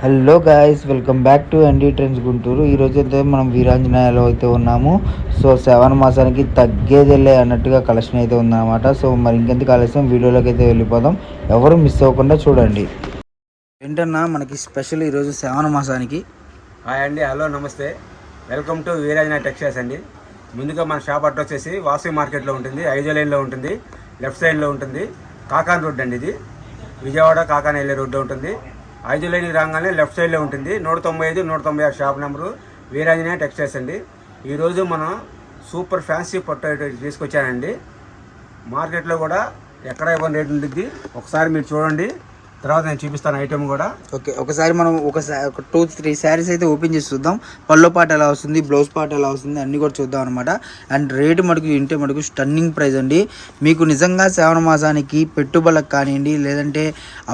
Hello guys welcome back to ND trends Guntur ఈరోజు అయితే మనం వీరాంజనేయలో అయితే ఉన్నాము. సో సెవెన్ మాసానికి తగ్గేదిలే అన్నట్టుగా కలెక్షన్ అయితే ఉందన్నమాట. సో మరి ఇంకెందుకు ఆలస్యం? వీడియోలోకి అయితే వెళ్ళిపోదాం. ఎవరు మిస్ అవ్వకుండా చూడండి. ఏంటన్నా మనకి స్పెషల్ ఈరోజు సెవెన్ మాసానికి? హాయ్ అండి. హలో నమస్తే. వెల్కమ్ టు వీరాజన టెక్స్టైల్స్ అండి. ముందుగా మన షాప్ అడ్రస్ వచ్చేసి వాసవి మార్కెట్లో ఉంటుంది. ఐదో లైన్లో ఉంటుంది. లెఫ్ట్ సైడ్లో ఉంటుంది. కాకాన్ రోడ్ అండి ఇది. విజయవాడ కాకాన్ వెళ్ళే రోడ్డు ఉంటుంది. ఐదు లైన్కి రాగానే లెఫ్ట్ సైడ్లో ఉంటుంది. నూట తొంభై ఐదు నూట తొంభై ఆరు షాప్ నెంబరు వీరాంజనేయ టెక్స్టైల్స్ అండి ఈరోజు మనం సూపర్ ఫ్యాన్సీ పొట్ట తీసుకొచ్చానండి. మార్కెట్లో కూడా ఎక్కడ ఇవ్వని రేటు ఉంటుంది ఒకసారి మీరు చూడండి. తర్వాత నేను చూపిస్తాను ఐటెం కూడా. ఓకే ఒకసారి మనం ఒకసారి ఒక టూ త్రీ శారీస్ అయితే ఓపెన్ చేసి చూద్దాం. పల్లో పాట ఎలా వస్తుంది బ్లౌజ్ పాట ఎలా వస్తుంది అన్నీ కూడా చూద్దాం అనమాట అండ్ రేటు మటుకు ఇంటే మటుకు స్టన్నింగ్ ప్రైస్ అండి. మీకు నిజంగా శ్రావణ మాసానికి పెట్టుబడులకు కానివ్వండి లేదంటే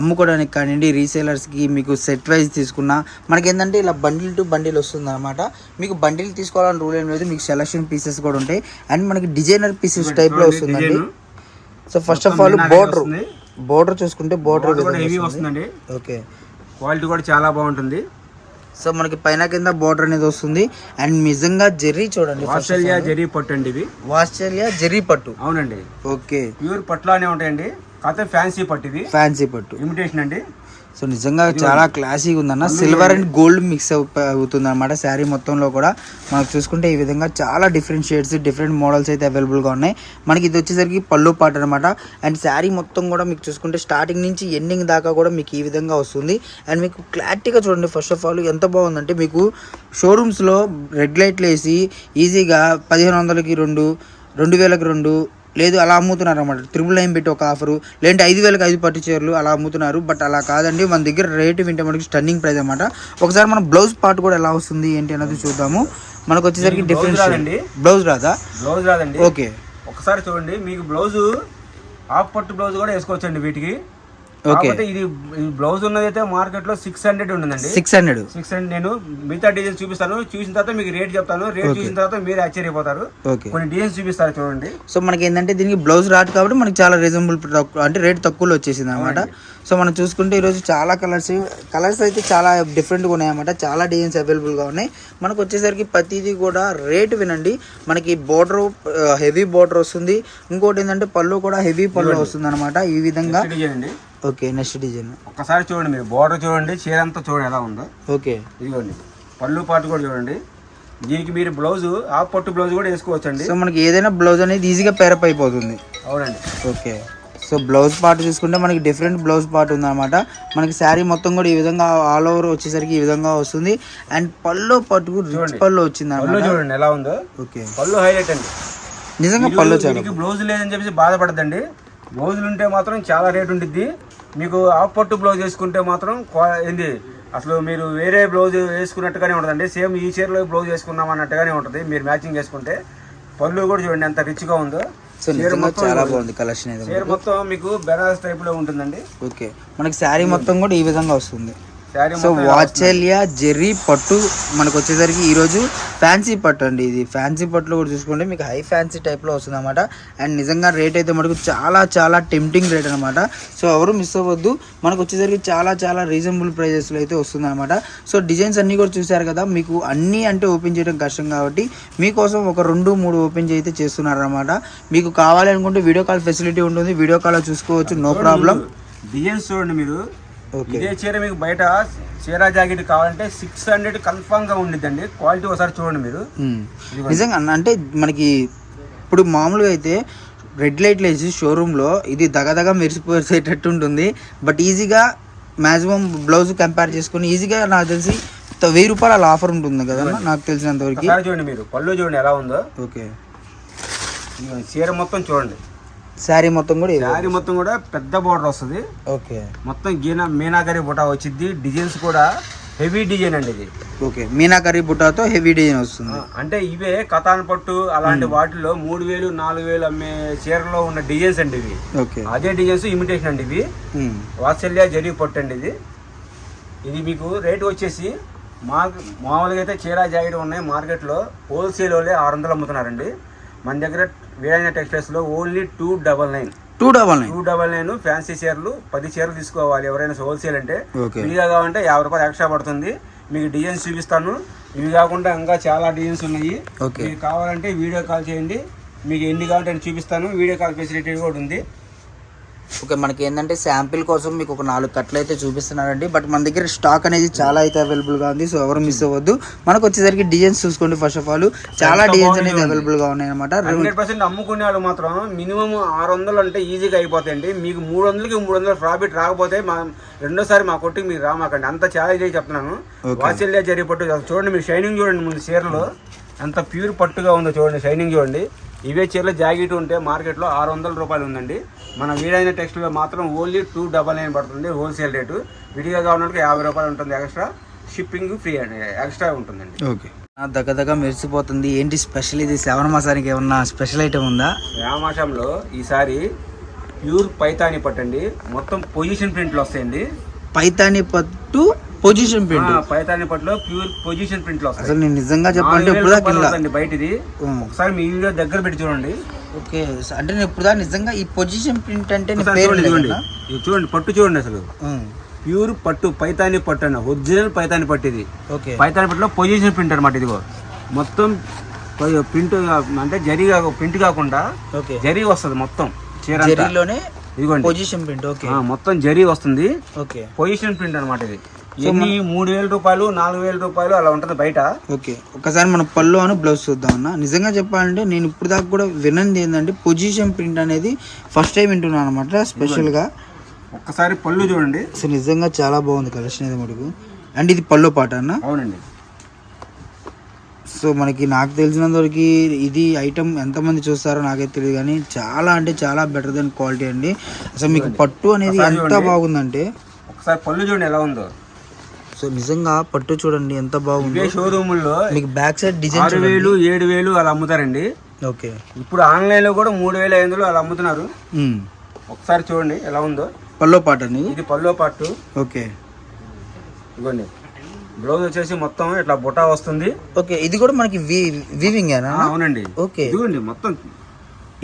అమ్ముకోవడానికి కానివ్వండి రీసేలర్స్కి మీకు సెట్ వైజ్ తీసుకున్నా మనకి ఏంటంటే ఇలా బండిల్ టు బండిల్ వస్తుంది అనమాట మీకు బండిల్ తీసుకోవాలని రూల్ ఏం లేదు మీకు సెలక్షన్ పీసెస్ కూడా ఉంటాయి. అండ్ మనకి డిజైనర్ పీసెస్ టైప్లో వస్తుందండి. So first of all border. Border చూసుకుంటే బోర్డర్ కూడా హెవీ వస్తుందండి. ఓకే. క్వాలిటీ కూడా చాలా బాగుంటుంది. సో మనకి పైన కింద బోర్డర్ అనేది వస్తుంది. అండ్ నిజంగా జెర్రీ చూడండి ఆస్ట్రేలియా జరీ పట్టు అండి ఇవి ఆస్ట్రేలియా జెర్రీ పట్టు. అవునండి. ఓకే. ప్యూర్ పట్టులానే ఉంటాయండి. కాకపోతే ఫ్యాన్సీ పట్టు ఇది. ఫ్యాన్సీ పట్టు. ఇమిటేషన్ అండి. సో నిజంగా చాలా క్లాసీగా ఉందన్న. సిల్వర్ అండ్ గోల్డ్ మిక్స్ అవుతుంది అనమాట శారీ మొత్తంలో కూడా. మనకు చూసుకుంటే ఈ విధంగా చాలా డిఫరెంట్ షేడ్స్ డిఫరెంట్ మోడల్స్ అయితే అవైలబుల్గా ఉన్నాయి. మనకి ఇది వచ్చేసరికి పళ్ళు పాట అనమాట అండ్ శారీ మొత్తం కూడా మీకు చూసుకుంటే స్టార్టింగ్ నుంచి ఎండింగ్ దాకా కూడా మీకు ఈ విధంగా వస్తుంది. అండ్ మీకు క్లారిటీగా చూడండి. ఫస్ట్ ఆఫ్ ఆల్ ఎంత బాగుందంటే మీకు షోరూమ్స్లో రెడ్ లైట్లు వేసి ఈజీగా పదిహేను వందలకి రెండు రెండు వేలకు రెండు లేదు అలా అమ్ముతున్నారు అనమాట త్రిబుల్ నైన్ పెట్టి ఒక ఆఫరు లేదంటే ఐదు వేలకు ఐదు పట్టు చీరలు అలా అమ్ముతున్నారు. బట్ అలా కాదండి మన దగ్గర రేటు వింటే మనకి స్టన్నింగ్ ప్రైస్ అనమాట ఒకసారి మనం బ్లౌజ్ పార్ట్ కూడా ఎలా వస్తుంది ఏంటి అన్నది చూద్దాము. మనకు వచ్చేసరికి డిఫరెన్స్ రాదండి. బ్లౌజ్ రాదా? బ్లౌజ్ రాదండి. ఓకే ఒకసారి చూడండి మీకు బ్లౌజ్ హాఫ్ పట్టు బ్లౌజ్ కూడా వేసుకోవచ్చండి వీటికి. కాకపోతే ఇది బ్లౌజ్ ఉన్నది అయితే మార్కెట్లో సిక్స్ హండ్రెడ్ ఉంటుందండి. సిక్స్ హండ్రెడ్ సిక్స్ హండ్రెడ్ నేను మిగతా డిజైన్స్ చూపిస్తాను. చూసిన తర్వాత మీకు రేట్ చెప్తాను. రేట్ చూసిన తర్వాత మీరు ఆశ్చర్యపోతారు. ఓకే. కొన్ని డిజైన్స్ చూపిస్తారు చూడండి. సో మనకి ఏంటంటే దీనికి బ్లౌజ్ రాదు కాబట్టి మనకి చాలా రీజనబుల్ అంటే రేట్ తక్కువలో వచ్చేసింది అనమాట సో మనం చూసుకుంటే ఈరోజు చాలా కలర్స్ కలర్స్ అయితే చాలా డిఫరెంట్గా ఉన్నాయన్నమాట. చాలా డిజైన్స్ అవైలబుల్గా ఉన్నాయి. మనకు వచ్చేసరికి ప్రతిదీ కూడా రేటు వినండి. మనకి బోర్డర్ హెవీ బోర్డర్ వస్తుంది. ఇంకోటి ఏంటంటే పళ్ళు కూడా హెవీ పళ్ళు వస్తుంది అనమాట ఈ విధంగా డిజైన్ ఓకే నెక్స్ట్ డిజైన్ ఒక్కసారి చూడండి మీరు. బోర్డర్ చూడండి చీర అంతా చూడండి ఎలా ఉందో. ఓకే. ఇదిగోండి. పళ్ళు పాటు కూడా చూడండి. దీనికి మీరు బ్లౌజ్ హాఫ్ పట్టు బ్లౌజ్ కూడా వేసుకోవచ్చండి. సో మనకి ఏదైనా బ్లౌజ్ అనేది ఈజీగా పేరప్ అయిపోతుంది. అవునండి. ఓకే. సో బ్లౌజ్ పార్ట్ చూసుకుంటే మనకి డిఫరెంట్ బ్లౌజ్ పార్ట్ ఉందన్నమాట. మనకి శారీ మొత్తం కూడా ఈ విధంగా ఆల్ ఓవర్ వచ్చేసరికి ఈ విధంగా వస్తుంది. అండ్ పళ్ళు పట్టుకు రిచ్ పళ్ళు వచ్చింది చూడండి ఎలా ఉందో. ఓకే. పళ్ళు హైలైట్ అండి. నిజంగా పళ్ళు బ్లౌజ్ లేదని చెప్పేసి బాధపడద్దండి. బ్లౌజులు ఉంటే మాత్రం చాలా రేట్ ఉంటుంది మీకు హాఫ్ పట్టు బ్లౌజ్ వేసుకుంటే మాత్రం ఏంది అసలు మీరు వేరే బ్లౌజ్ వేసుకున్నట్టుగానే ఉంటుందండి. సేమ్ ఈ చీరలో బ్లౌజ్ వేసుకున్నాం అన్నట్టుగానే ఉంటుంది. మీరు మ్యాచింగ్ చేసుకుంటే పళ్ళు కూడా చూడండి ఎంత రిచ్గా ఉందో. చాలా బాగుంది కలెక్షన్ చీర మొత్తం మీకు బెనారస్ టైప్లో ఉంటుందండి. ఓకే మనకి శారీ మొత్తం కూడా ఈ విధంగా వస్తుంది. సో వాచల్యా జెర్రీ పట్టు మనకు వచ్చేసరికి ఈరోజు ఫ్యాన్సీ పట్టు అండి ఇది. ఫ్యాన్సీ పట్టులో కూడా చూసుకుంటే మీకు హై ఫ్యాన్సీ టైప్లో వస్తుంది అనమాట అండ్ నిజంగా రేట్ అయితే మనకు చాలా చాలా టెంప్టింగ్ రేట్ అనమాట సో ఎవరు మిస్ అవ్వద్దు. మనకు వచ్చేసరికి చాలా చాలా రీజనబుల్ ప్రైజెస్లో అయితే వస్తుంది అనమాట సో డిజైన్స్ అన్నీ కూడా చూశారు కదా మీకు అన్నీ అంటే ఓపెన్ చేయడం కష్టం కాబట్టి మీకోసం ఒక రెండు మూడు ఓపెన్ అయితే చేస్తున్నారు అనమాట మీకు కావాలి అనుకుంటే వీడియో కాల్ ఫెసిలిటీ ఉంటుంది. వీడియో కాల్లో చూసుకోవచ్చు. నో ప్రాబ్లం డిజైన్స్ చూడండి మీరు. ఇదే చీర మీకు బయట చీర జాకెట్ కావాలంటే సిక్స్ హండ్రెడ్ కన్ఫామ్గా ఉండిద్దండి. క్వాలిటీ ఒకసారి చూడండి మీరు. మ్మ్. నిజంగా అంటే మనకి ఇప్పుడు మామూలుగా అయితే రెడ్ లైట్లు వేసి షోరూంలో ఇది దగదగ మెరిసిపోసేటట్టు ఉంటుంది. బట్ ఈజీగా మ్యాక్సిమం బ్లౌజ్ కంపేర్ చేసుకొని ఈజీగా నాకు తెలిసి వెయ్యి రూపాయలు అలా ఆఫర్ ఉంటుంది కదా నాకు తెలిసినంత వరకు చూడండి మీరు. పళ్ళు చూడండి ఎలా ఉందో. ఓకే చీర మొత్తం చూడండి. శారీ మొత్తం కూడా. శారీ మొత్తం కూడా పెద్ద బోర్డర్ వస్తుంది. ఓకే. మొత్తం గీనా మీనాకరి బుటా వచ్చింది డిజైన్స్ కూడా హెవీ డిజైన్ అండి ఇది. ఓకే. మీనాకరీ బుట్టాతో హెవీ డిజైన్ వస్తుంది. అంటే ఇవే కథాన్ పట్టు అలాంటి వాటిలో మూడు వేలు నాలుగు వేలు అమ్మే చీరలో ఉన్న డిజైన్స్ అండి ఇవి. ఓకే. అదే డిజైన్స్ ఇమిటేషన్ అండి ఇవి. వాత్సల్య జరీ పట్టు అండి ఇది. ఇది మీకు రేటు వచ్చేసి మా మామూలుగా అయితే చీర జాకెట్ ఉన్నాయి మార్కెట్లో హోల్సేల్ వాళ్ళే ఆరు వందలు అమ్ముతున్నారండి. మన దగ్గర Veeranja టెక్స్టైల్స్లో only two double nine. Two double nine. Two double nine fancy చీరలు పది చీరలు తీసుకోవాలి. ఎవరైనా హోల్సేల్ అంటే విడిగా కావాలంటే యాభై రూపాయలు ఎక్స్ట్రా పడుతుంది. మీకు డిజైన్స్ చూపిస్తాను. ఇవి కాకుండా ఇంకా చాలా డిజైన్స్ ఉన్నాయి. మీకు కావాలంటే వీడియో కాల్ చేయండి. మీకు ఎన్ని కావాలంటే చూపిస్తాను. వీడియో కాల్ ఫెసిలిటీ కూడా ఉంది. ఓకే మనకి ఏంటంటే శాంపిల్ కోసం మీకు ఒక నాలుగు కట్లు అయితే చూపిస్తున్నారండి. బట్ మన దగ్గర స్టాక్ అనేది చాలా అయితే అవైలబుల్గా ఉంది. సో ఎవరు మిస్ అవ్వద్దు. మనకు వచ్చేసరికి డిజైన్స్ చూసుకోండి ఫస్ట్ ఆఫ్ ఆల్ చాలా డిజైన్స్ అనేది అవైలబుల్గా ఉన్నాయి అనమాట హండ్రెడ్ పర్సెంట్ అమ్ముకునే వాళ్ళు మాత్రం మినిమం ఆరు వందలు అంటే ఈజీగా అయిపోతాయండి. మీకు మూడు వందలకి మూడు వందల ప్రాఫిట్ రాకపోతే మా రెండోసారి మా కొట్టుకి మీరు రామాకండి. అంత ఛాలెంజ్ చేసి చెప్తున్నాను. Okay. వాత్సల్య జరి పట్టు చూడండి. మీరు షైనింగ్ చూడండి ముందు చీరలో. ఎంత ప్యూర్ పట్టుగా ఉందో చూడండి. షైనింగ్ చూడండి. ఇవే చీరలు జాకెట్ ఉంటే మార్కెట్లో ఆరు వందల రూపాయలు ఉందండి. మన వీడైన టెక్స్ట్లో మాత్రం ఓన్లీ టూ డబల్ నైన్ పడుతుంది హోల్సేల్ రేటు. విడిగా కావాలంటే యాభై రూపాయలు ఉంటుంది ఎక్స్ట్రా. షిప్పింగ్ ఫ్రీ అండి ఎక్స్ట్రా ఉంటుందండి. ఓకే. దగ్గ దగ్గ మెరిసిపోతుంది. ఏంటి స్పెషల్? ఇది శ్రవణ మాసానికి ఏమన్నా స్పెషల్ ఐటమ్ ఉందా? రామాషంలో ఈసారి ప్యూర్ పైతాని పట్టండి. మొత్తం పొజిషన్ ప్రింట్లు వస్తాయండి. పైతాని పట్టు పొజిషన్ ప్రింట్ పైతాని పట్టులో ప్యూర్ పొజిషన్ ప్రింట్లు వస్తాయి. అసలు నేను నిజంగా చెప్పాలంటే ఇప్పుడు దాకా బయట ఇది. ఒకసారి మీ వీడియో దగ్గర పెట్టి చూడండి. ఓకే అంటే నేను ఇప్పుడు దాకా నిజంగా ఈ పొజిషన్ ప్రింట్ అంటే చూడండి చూడండి. లేదన్నా? ఇది చూడండి పట్టు చూడండి అసలు. ప్యూర్ పట్టు పైతాని పట్టు అన్న ఒరిజినల్ పైతాని పట్టు ఇది ఓకే. పైతాని పట్టులో పొజిషన్ ప్రింట్ అనమాట ఇదిగో. మొత్తం ప్రింట్ అంటే జరీ ప్రింట్ కాకుండా ఓకే. జరీ వస్తుంది మొత్తం చీర అంతా. జరీలోనే ఇదిగోండి. Position print okay. మొత్తం జరీ వస్తుంది. ఓకే. పొజిషన్ ప్రింట్ అనమాట ఇది. ఎన్ని? మూడు వేల రూపాయలు నాలుగు వేల రూపాయలు అలా ఉంటుంది బయట. ఓకే. ఒకసారి మన పళ్ళు అని బ్లౌజ్ చూద్దాం అన్న. నిజంగా చెప్పాలంటే నేను ఇప్పుడు దాకా కూడా వినంది ఏంటంటే పొజిషన్ ప్రింట్ అనేది ఫస్ట్ టైం వింటున్నాను అనమాట స్పెషల్గా ఒక్కసారి పళ్ళు చూడండి. సో నిజంగా చాలా బాగుంది కలెక్షన్ ఇది మటుకు. అండ్ ఇది పళ్ళు పాట అన్న. అవునండి. సో మనకి నాకు తెలిసినంత వరకు ఇది ఐటమ్ ఎంతమంది చూస్తారో నాకైతే తెలియదు కానీ చాలా అంటే చాలా బెటర్ దెన్ క్వాలిటీ అండి. అసలు మీకు పట్టు అనేది ఎంత. బాగుందంటే ఒకసారి పళ్ళు చూడండి ఎలా ఉందో. సో నిజంగా పట్టు చూడండి ఎంత బాగుందో. షోరూముల్లో మీకు బ్యాక్ సైడ్ డిజైన్ ఆరు వేలు ఏడు వేలు అలా అమ్ముతారండి. ఓకే. ఇప్పుడు ఆన్లైన్లో కూడా మూడు వేల ఐదు వందలు అలా అమ్ముతున్నారు. ఒకసారి చూడండి ఎలా ఉందో. పల్లో పాట అనేది ఇది పల్లో పట్టు ఓకే. ఇవ్వండి బ్లౌజ్ వచ్చేసి మొత్తం ఇట్లా బుటా వస్తుంది. ఓకే ఇది కూడా మనకి వీవింగ్ అవునండి. ఓకే. ఇదిగోండి మొత్తం.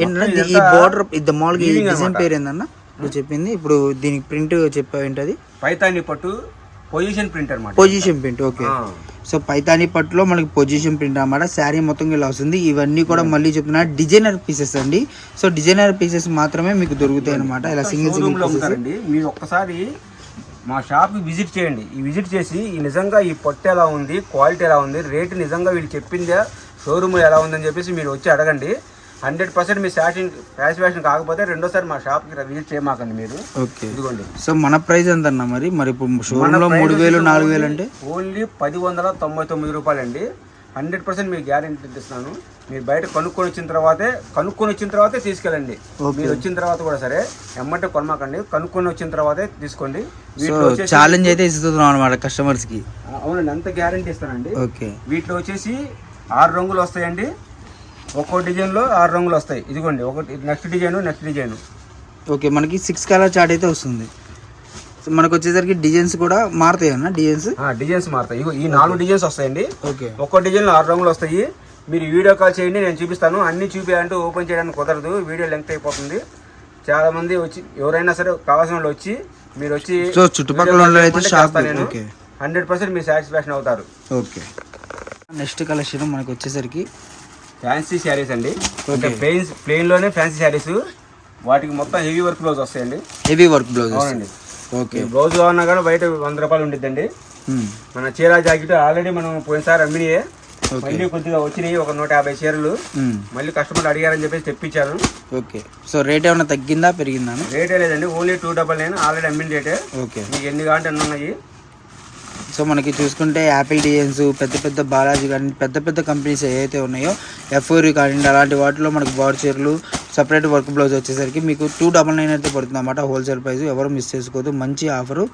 ఏంటంటే ఈ బార్డర్ ఇది మామూలుగా డిజైన్. పేరు ఏందన్న ఇప్పుడు చెప్పింది ఇప్పుడు దీనికి ప్రింట్ చెప్పావు ఏంటది పైతాని పట్టు. పొజిషన్ ప్రింట్ అనమాట position print okay so Paithani పట్టులో మనకి పొజిషన్ ప్రింట్ అన్నమాట. శారీ మొత్తం ఇలా వస్తుంది. ఇవన్నీ కూడా మళ్ళీ చెప్తున్నా డిజైనర్ పీసెస్ అండి. సో డిజైనర్ పీసెస్ మాత్రమే మీకు దొరుకుతాయి అనమాట ఇలా సింగిల్ సింగిల్ అమ్ముతారండి మీరు ఒక్కసారి మా షాప్కి విజిట్ చేయండి. ఈ విజిట్ చేసి ఈ నిజంగా ఈ పొట్టు ఎలా ఉంది క్వాలిటీ ఎలా ఉంది రేటు నిజంగా వీళ్ళు చెప్పిందే షోరూమ్ ఎలా ఉందని చెప్పేసి మీరు వచ్చి అడగండి. హండ్రెడ్ పర్సెంట్ మీ ఫ్యాషన్ ఫ్యాషన్ కాకపోతే రెండోసారి మా షాప్కి విజిట్ చేయమాకండి మీరు. ఓకే. ఇదిగోండి. సో మన ప్రైస్ ఎంత అన్న మరి? మరి ఇప్పుడు మన షోరూమ్లో ప్రైస్ మూడు వేలు నాలుగు వేలు ఓన్లీ- అంటే? ఓన్లీ పది వందల తొంభై తొమ్మిది రూపాయలు అండి హండ్రెడ్ పర్సెంట్ మీకు గ్యారెంటీ ఇస్తున్నాను మీరు బయట కనుక్కొని వచ్చిన తర్వాతే కనుక్కొని వచ్చిన తర్వాతే తీసుకెళ్ళండి. మీరు వచ్చిన తర్వాత కూడా సరే ఎమ్మంటే కొనమాకండి. కనుక్కొని వచ్చిన తర్వాతే తీసుకోండి. ఛాలెంజ్ అయితే ఇస్తున్నాం అనమాట కస్టమర్స్కి. అవునండి అంత గ్యారెంటీ ఇస్తానండి. ఓకే. వీటిలో వచ్చేసి ఆరు రంగులు వస్తాయండి. ఒక్కో డిజైన్లో ఆరు రంగులు వస్తాయి. ఇదిగోండి ఒకటి next design next design. Okay మనకి సిక్స్ కలర్ చార్ట్ అయితే వస్తుంది. మనకు వచ్చేసరికి డిజైన్స్ కూడా మారుతాయి అన్న డిజైన్స్? డిజైన్స్ మారుతాయి. ఈ నాలుగు డిజైన్స్ వస్తాయండి. ఓకే. ఒక్కో డిజైన్లో ఆరు రంగులు వస్తాయి. మీరు వీడియో కాల్ చేయండి నేను చూపిస్తాను. అన్ని చూపించాలంటే ఓపెన్ చేయడానికి కుదరదు. వీడియో లెంగ్త్ అయిపోతుంది. చాలా మంది వచ్చి ఎవరైనా సరే కావాల్సిన వాళ్ళు వచ్చి మీరు వచ్చి చుట్టుపక్కల ఓకే. హండ్రెడ్ పర్సెంట్ మీరు సాటిస్ఫాక్షన్ అవుతారు. ఓకే. నెక్స్ట్ కలెక్షన్ మనకు వచ్చేసరికి ఫ్యాన్సీ శారీస్ అండి. ప్లెయిన్ ప్లెయిన్లోనే ఫ్యాన్సీ శారీస్ వాటికి మొత్తం హెవీ వర్క్ బ్లౌజ్ వస్తాయండి. హెవీ వర్క్ బ్లౌజ్ అవునండి. ఓకే బ్లౌజ్ కావాలన్నా కూడా బయట వంద రూపాయలు ఉండిద్దండి. మన చీర జాకెట్ ఆల్రెడీ మనం పోయినసారి అమ్మినాయే. మళ్ళీ కొద్దిగా వచ్చినాయి ఒక నూట యాభై చీరలు. మళ్ళీ కస్టమర్లు అడిగారని చెప్పేసి తెప్పించాను. ఓకే సో రేట్ ఏమైనా తగ్గిందా పెరిగిందా? రేటే లేదండి only two double nine already అమ్మిన రేటే ఓకే మీకు ఎన్ని కావాలంటే అన్ని ఉన్నాయి. సో మనకి చూసుకుంటే యాపిల్ డిజైన్స్ పెద్ద పెద్ద బాలాజీ కానీ పెద్ద పెద్ద కంపెనీస్ ఏవైతే ఉన్నాయో ఎఫ్ఓరి కానివ్వండి అలాంటి వాటిలో మనకి బార్ చీరలు సపరేట్ వర్క్ బ్లౌజ్ వచ్చేసరికి మీకు టూ డబల్ నైన్ అయితే పడుతుంది అన్నమాట హోల్సేల్ ప్రైస్ ఎవరు మిస్ చేసుకోవద్దు మంచి ఆఫరు